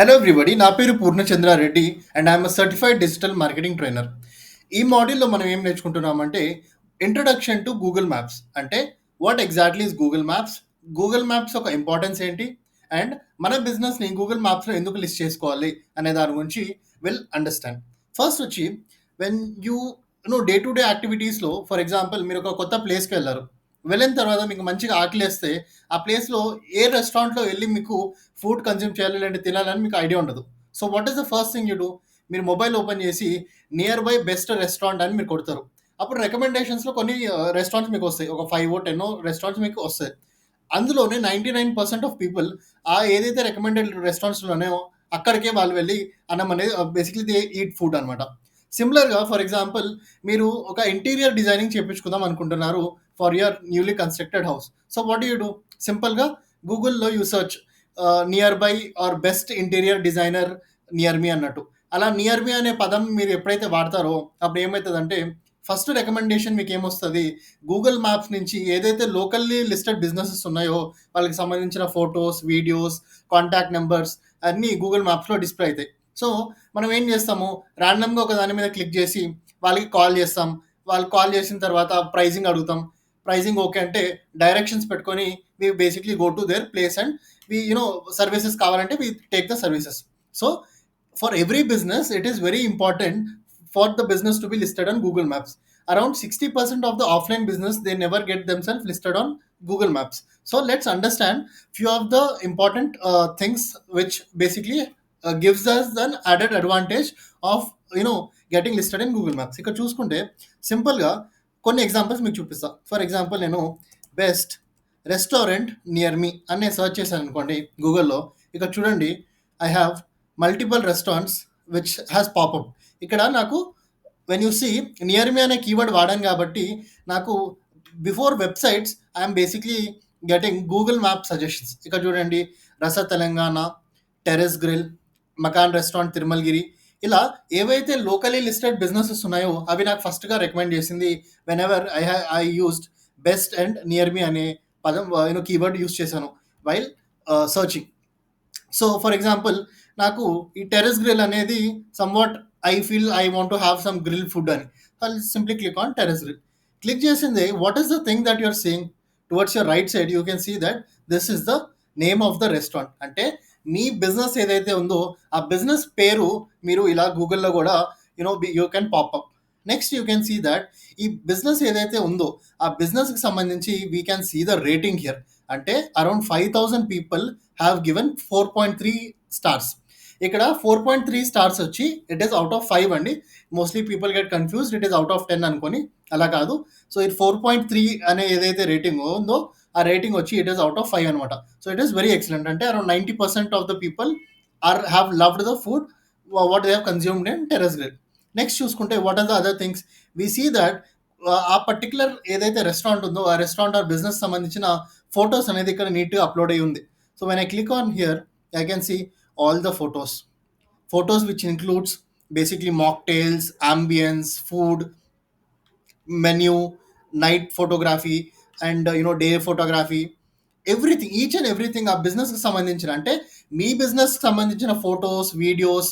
Hello everybody నా పేరు Purnachandra Reddy and I'm certified digital marketing trainer ఈ మాడ్యూల్లో మనం ఏం నేర్చుకుంటున్నామంటే ఇంట్రొడక్షన్ టు గూగుల్ మ్యాప్స్ అంటే what exactly is Google maps Google maps ఒక ఇంపార్టెన్స్ ఏంటి? అండ్ మన బిజినెస్ని గూగుల్ మ్యాప్స్లో ఎందుకు లిస్ట్ చేసుకోవాలి అనే దాని గురించి విల్ అండర్స్టాండ్ ఫస్ట్ వచ్చి when you know day to day యాక్టివిటీస్లో ఫర్ ఎగ్జాంపుల్ మీరు ఒక కొత్త ప్లేస్కి వెళ్ళారు. వెళ్ళిన తర్వాత మీకు మంచిగా ఆకలేస్తే ఆ ప్లేస్లో ఏ రెస్టారెంట్లో వెళ్ళి మీకు ఫుడ్ కన్జ్యూమ్ చేయాలి లేదంటే తినాలని మీకు ఐడియా ఉండదు. So what is the first thing you do మీరు మొబైల్ ఓపెన్ చేసి నియర్ బై బెస్ట్ రెస్టారెంట్ అని మీరు కొడతారు. అప్పుడు రికమెండేషన్స్లో కొన్ని uh, రెస్టారెంట్స్ మీకు వస్తాయి. ఒక ఫైవ్ టెన్ రెస్టారెంట్స్ మీకు వస్తాయి. అందులోనే ninety nine percent of people ఆ ఏదైతే రికమెండెడ్ రెస్టారెంట్స్లోనే అక్కడికే వాళ్ళు వెళ్ళి అన్నం అనేది బేసిక్లీ దే ఈట్ ఫుడ్ అనమాట సిమిలర్గా ఫర్ ఎగ్జాంపుల్ మీరు ఒక ఇంటీరియర్ డిజైనింగ్ చేయించుకుందాం అనుకుంటున్నారు for your newly constructed house so what you do సింపుల్గా గూగుల్లో you search nearby or best interior designer near me అన్నట్టు. అలా నియర్ మీ అనే పదం మీరు ఎప్పుడైతే వాడతారో అప్పుడు ఏమవుతుందంటే ఫస్ట్ రికమెండేషన్ మీకు ఏమొస్తుంది? గూగుల్ మ్యాప్స్ నుంచి ఏదైతే లోకల్లీ లిస్టెడ్ బిజినెసెస్ ఉన్నాయో వాళ్ళకి సంబంధించిన ఫొటోస్ వీడియోస్ కాంటాక్ట్ నెంబర్స్ అన్నీ గూగుల్ మ్యాప్స్లో డిస్ప్లే అవుతాయి. సో మనం ఏం చేస్తాము? ర్యాండమ్గా ఒక దాని మీద క్లిక్ చేసి వాళ్ళకి కాల్ చేస్తాం. వాళ్ళు కాల్ చేసిన తర్వాత ప్రైజింగ్ అడుగుతాం. ప్రైజింగ్ ఓకే అంటే డైరెక్షన్స్ పెట్టుకొని we basically go to their place and we you know services కావాలంటే we take the services so for every business it is very important for the business to be listed on Google maps around sixty percent of the offline business they never get themselves listed on Google maps so let's understand few of the important things which basically gives us than added advantage of you know getting listed in Google maps ఇక్కడ చూసుకుంటే సింపుల్గా కొన్ని examples మీకు చూపిస్తా. For example నేను best restaurant near me అనే search చేశాను అనుకోండి గూగుల్లో ఇక్కడ చూడండి I have multiple restaurants which has pop up ఇక్కడ నాకు when you see near me అనే కీవర్డ్ వాడాను కాబట్టి నాకు before websites I'm basically getting Google map suggestions ఇక్కడ చూడండి Rasa Telangana terrace grill Makan restaurant Tirumalagiri. ఇలా ఏవైతే లోకలీ లిస్టెడ్ బిజినెసెస్ ఉన్నాయో అవి నాకు ఫస్ట్గా రికమెండ్ చేసింది whenever I I used best and near me అనే పదం నేను కీవర్డ్ యూస్ చేశాను while searching so for example నాకు ఈ టెరెస్ గ్రిల్ అనేది somewhat I feel I want to have some grill food అని. I simply click on terrace grill click చేసింది what is the thing that you're seeing towards your right side you can see that this is the name of the restaurant అంటే మీ business ఏదైతే ఉందో ఆ business పేరు మీరు ఇలా గూగుల్లో కూడా you know you can pop up next you can see that ఈ బిజినెస్ ఏదైతే ఉందో ఆ బిజినెస్కి సంబంధించి we can see the rating here అంటే around five thousand people have given four point three stars ఇక్కడ ఫోర్ పాయింట్ త్రీ స్టార్స్ వచ్చి it is out of five అండి. Mostly people get confused it is out of ten అనుకొని అలా కాదు. So ఇది four point three అనే ఏదైతే rating ఉందో ఆ రేటింగ్ వచ్చి it is out of five అనమాట so it is very excellent అంటే around ninety percent of the people are have loved the food what they have consumed in terrace grill next చూసుకుంటే what are the other things we see that ఆ particular ఏదైతే restaurant ఉందో ఆ restaurant or business సంబంధించిన photos అనేది ఇక్కడ నీట్గా upload అయ్యి ఉంది. So when I click on here I can see all the photos photos which includes basically mocktails ambience food menu night photography and you know day photography everything each and everything ఆ బిజినెస్కి సంబంధించిన అంటే మీ బిజినెస్కి సంబంధించిన photos videos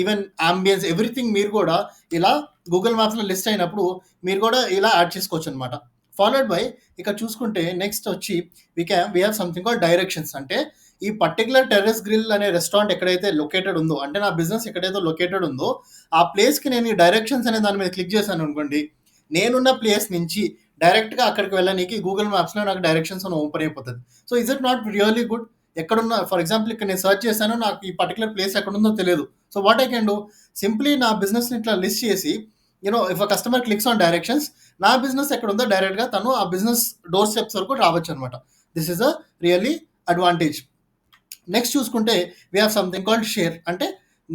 even ambience everything మీరు కూడా ఇలా గూగుల్ మ్యాప్స్లో లిస్ట్ అయినప్పుడు మీరు కూడా ఇలా యాడ్ చేసుకోవచ్చు అనమాట ఫాలోడ్ బై ఇక్కడ చూసుకుంటే నెక్స్ట్ వచ్చి we can we have something call directions అంటే ఈ పర్టికులర్ టెర్రస్ గ్రిల్ అనే రెస్టారెంట్ ఎక్కడైతే లొకేటెడ్ ఉందో అంటే నా బిజినెస్ ఎక్కడైతే లొకేటెడ్ ఉందో ఆ ప్లేస్కి నేను ఈ డైరెక్షన్స్ అనే దాని మీద క్లిక్ చేశాను అనుకోండి నేనున్న ప్లేస్ నుంచి డైరెక్ట్గా అక్కడికి వెళ్ళడానికి గూగుల్ మ్యాప్స్లో నాకు డైరెక్షన్స్ ఓపెన్ అయిపోతుంది. So is it not really good? ఎక్కడున్న ఫర్ ఎగ్జాంపుల్ ఇక్కడ నేను సర్చ్ చేశాను నాకు ఈ పర్టికులర్ ప్లేస్ ఎక్కడ ఉందో తెలియదు. So what I can do? Simply నా బిజినెస్ని ఇట్లా లిస్ట్ చేసి you know if a customer clicks on directions నా బిజినెస్ ఎక్కడ ఉందో డైరెక్ట్గా తను ఆ బిజినెస్ డోర్ స్టెప్స్ వరకు రావచ్చు అనమాట this is a really advantage. Next చూసుకుంటే we have something called share అంటే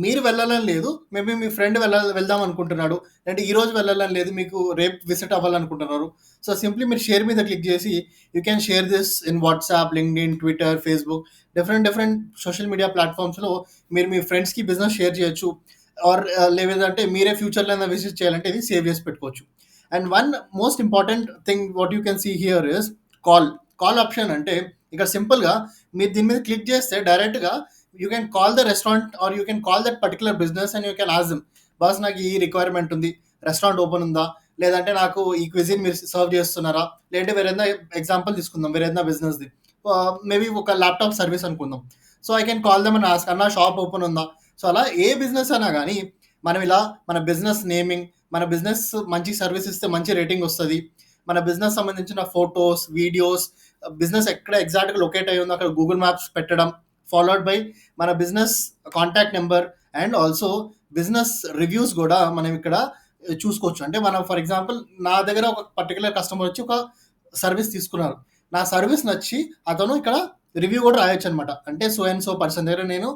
మీరు వెళ్ళాలని లేదు మేబీ మీ ఫ్రెండ్ వెళ్ళ వెళ్దాం అనుకుంటున్నాడు. అంటే ఈ రోజు వెళ్ళాలని లేదు మీకు రేపు విజిట్ అవ్వాలనుకుంటున్నారు. సో సింప్లీ మీరు షేర్ మీద క్లిక్ చేసి you can share this in WhatsApp LinkedIn Twitter Facebook different different social media ప్లాట్ఫామ్స్లో మీరు మీ ఫ్రెండ్స్కి బిజినెస్ షేర్ చేయొచ్చు. ఆర్ uh, లేదంటే మీరే ఫ్యూచర్లో ఏదైనా విజిట్ చేయాలంటే ఇది సేవ్ చేసి పెట్టుకోవచ్చు. And one most important thing what you can see here is call call option అంటే ఇక్కడ సింపుల్గా మీరు దీని మీద క్లిక్ చేస్తే డైరెక్ట్గా you can call the restaurant or you can call that particular business and you can ask them boss నాకు ఈ రిక్వైర్మెంట్ ఉంది. రెస్టారెంట్ ఓపెన్ ఉందా? లేదంటే నాకు ఈ క్విజిన్ మీరు సర్వ్ చేస్తున్నారా? లేదంటే వేరేదా ఎగ్జాంపుల్ తీసుకుందాం వేరేదా బిజినెస్ది మేబీ ఒక ల్యాప్టాప్ సర్వీస్ అనుకుందాం. So I can call them and ask అన్న షాప్ ఓపెన్ ఉందా? సో అలా ఏ బిజినెస్ అయినా కానీ మనం ఇలా మన బిజినెస్ నేమింగ్ మన బిజినెస్ మంచి సర్వీస్ ఇస్తే మంచి రేటింగ్ వస్తుంది. మన బిజినెస్ సంబంధించిన ఫొటోస్ వీడియోస్ బిజినెస్ ఎక్కడ ఎగ్జాక్ట్గా లొకేట్ అయ్యి ఉందో అక్కడ గూగుల్ మ్యాప్స్ పెట్టడం ఫాలోడ్ బై మన business contact number and also business reviews కూడా మనం ఇక్కడ చూసుకోవచ్చు. అంటే మనం ఫర్ ఎగ్జాంపుల్ నా దగ్గర ఒక పర్టికులర్ కస్టమర్ వచ్చి ఒక సర్వీస్ తీసుకున్నారు. నా సర్వీస్ నచ్చి అతను ఇక్కడ రివ్యూ కూడా రాయొచ్చు అనమాట అంటే సో అండ్ సో పర్సన్ దగ్గర నేను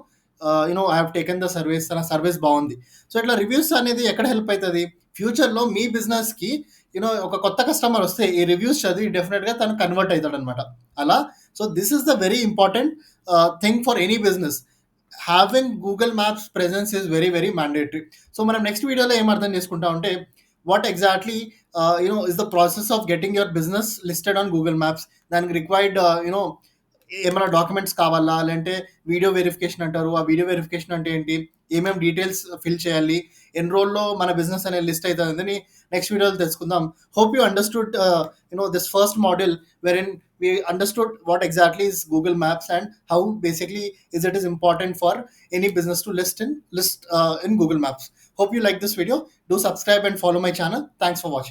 you know I have taken the service తన సర్వీస్ బాగుంది. సో ఇట్లా రివ్యూస్ అనేది ఎక్కడ హెల్ప్ అవుతుంది ఫ్యూచర్లో మీ బిజినెస్కి యూనో ఒక కొత్త కస్టమర్ వస్తే ఈ రివ్యూస్ చదివి డెఫినెట్గా తను కన్వర్ట్ అవుతాడు అనమాట అలా so this is the very important thing for any business having Google Maps presence is very very mandatory so మనం నెక్స్ట్ వీడియోలో ఏం అర్థం చేసుకుంటాం అంటే what exactly you know is the process of getting your business listed on Google Maps దానికి required you know ఏమైనా documents కావాలా? లేదంటే వీడియో వెరిఫికేషన్ అంటారు. ఆ వీడియో వెరిఫికేషన్ అంటే ఏంటి? ఏమేమి డీటెయిల్స్ ఫిల్ చేయాలి? ఎన్ని రోజుల్లో మన బిజినెస్ అనేది లిస్ట్ అవుతుందని నెక్స్ట్ వీడియోలో తెలుసుకుందాం. Hope you understood you know this first model where in we understood what exactly is google maps and how basically is it is important for any business to list in list uh, in google maps. Hope you like this video. Do subscribe and follow my channel. Thanks for watching